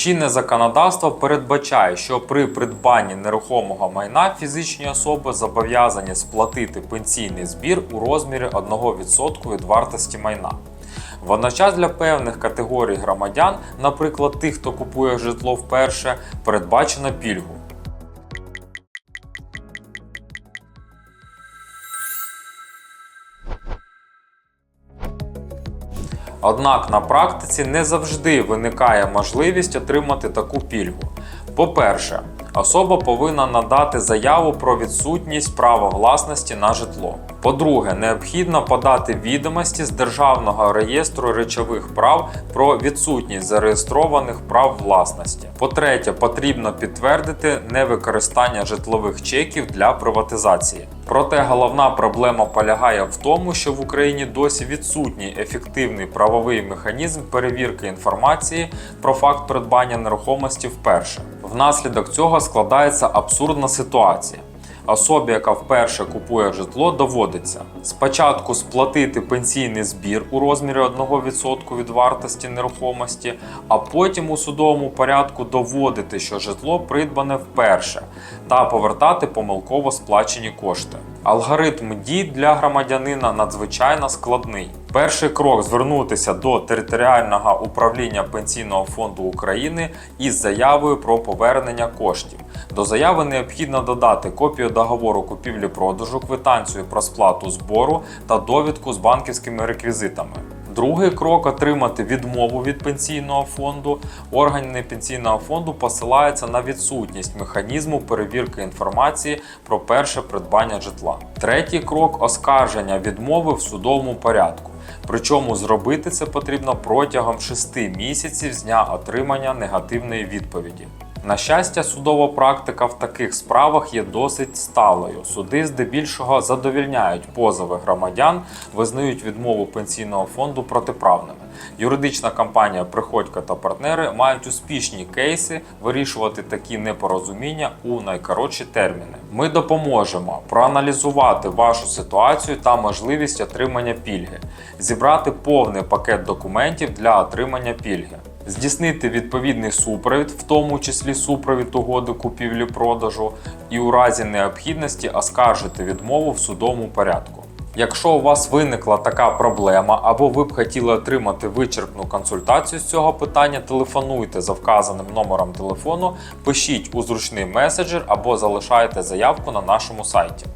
Чинне законодавство передбачає, що при придбанні нерухомого майна фізичні особи зобов'язані сплатити пенсійний збір у розмірі 1% від вартості майна. Водночас для певних категорій громадян, наприклад, тих, хто купує житло вперше, передбачено пільгу. Однак на практиці не завжди виникає можливість отримати таку пільгу. По-перше, особа повинна надати заяву про відсутність права власності на житло. По-друге, необхідно подати відомості з Державного реєстру речових прав про відсутність зареєстрованих прав власності. По-третє, потрібно підтвердити невикористання житлових чеків для приватизації. Проте головна проблема полягає в тому, що в Україні досі відсутній ефективний правовий механізм перевірки інформації про факт придбання нерухомості вперше. Внаслідок цього складається абсурдна ситуація. Особі, яка вперше купує житло, доводиться спочатку сплатити пенсійний збір у розмірі 1% від вартості нерухомості, а потім у судовому порядку доводити, що житло придбане вперше, та повертати помилково сплачені кошти. Алгоритм дій для громадянина надзвичайно складний. Перший крок звернутися до територіального управління Пенсійного фонду України із заявою про повернення коштів. До заяви необхідно додати копію договору купівлі-продажу, квитанцію про сплату збору та довідку з банківськими реквізитами. Другий крок отримати відмову від пенсійного фонду. Органи пенсійного фонду посилаються на відсутність механізму перевірки інформації про перше придбання житла. Третій крок оскарження відмови в судовому порядку. Причому зробити це потрібно протягом 6 місяців з дня отримання негативної відповіді. На щастя, судова практика в таких справах є досить сталою. Суди здебільшого задовільняють позови громадян, визнають відмову пенсійного фонду протиправними. Юридична компанія Приходько та партнери мають успішні кейси вирішувати такі непорозуміння у найкоротші терміни. Ми допоможемо проаналізувати вашу ситуацію та можливість отримання пільги, зібрати повний пакет документів для отримання пільги здійснити відповідний супровід, в тому числі супровід угоди купівлі-продажу, і у разі необхідності оскаржити відмову в судовому порядку. Якщо у вас виникла така проблема, або ви б хотіли отримати вичерпну консультацію з цього питання, телефонуйте за вказаним номером телефону, пишіть у зручний меседжер або залишайте заявку на нашому сайті.